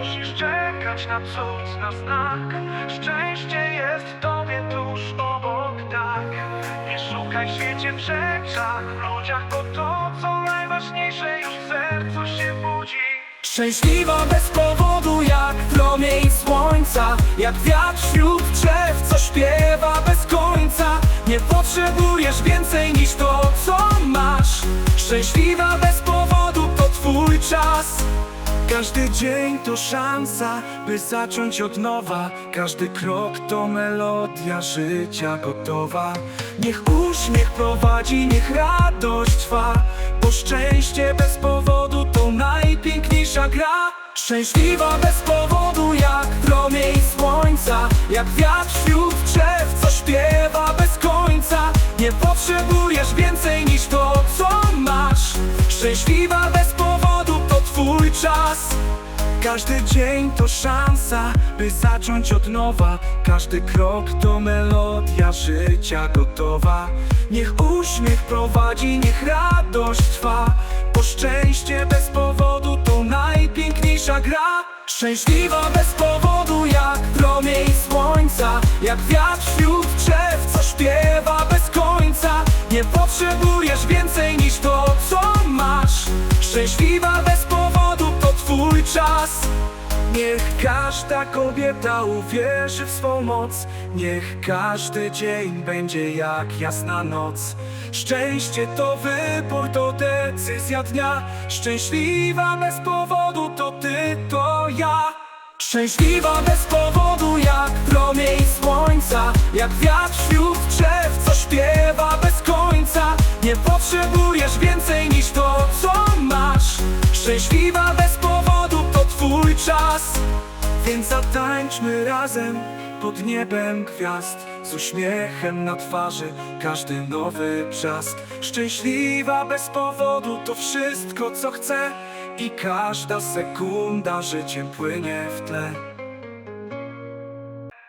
musisz czekać na cud, na znak. Szczęście jest tobie tuż obok, tak. Nie szukaj świecie w rzeczach, w ludziach Bo to, co najważniejsze już w sercu się budzi. Szczęśliwa bez powodu jak promień słońca. Jak wiatr wśród drzew, co śpiewa bez końca. Nie potrzebujesz więcej niż to, co masz. Szczęśliwa bez powodu to twój czas każdy dzień to szansa, by zacząć od nowa. Każdy krok to melodia życia gotowa. Niech uśmiech prowadzi, niech radość trwa. Bo szczęście bez powodu to najpiękniejsza gra. Szczęśliwa bez powodu jak promień słońca Jak wiatr twój czas. Każdy dzień to szansa, by zacząć od nowa. Każdy krok to melodia życia gotowa. Niech uśmiech prowadzi, niech radość trwa. Bo szczęście bez powodu to najpiękniejsza gra. Szczęśliwa bez powodu jak promień słońca Jak wiatr wśród drzew, co śpiewa Niech każda kobieta uwierzy w swą moc. Niech każdy dzień będzie jak jasna noc. Szczęście to wybór, to decyzja dnia. Szczęśliwa bez powodu to ty, to ja. Szczęśliwa bez powodu jak promień słońca. Jak wiatr wśród drzew, co śpiewa bez końca. Nie potrzebujesz Więc zatańczmy razem pod niebem gwiazd. Z uśmiechem na twarzy każdy nowy czas Szczęśliwa bez powodu to wszystko co chcę. I każda sekunda życiem płynie w tle.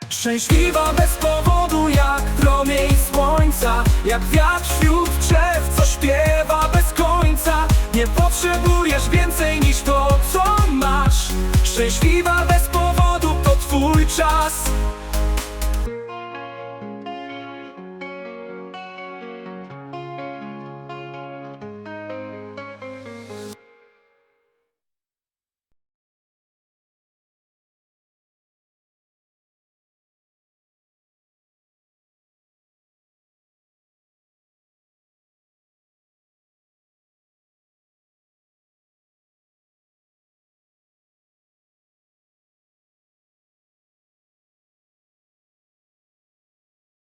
Szczęśliwa bez powodu jak promień słońca. Jak wiatr wśród drzew, co śpiewa bez końca. Nie potrzebujesz więcej niż to, co masz. Szczęśliwa bez той час.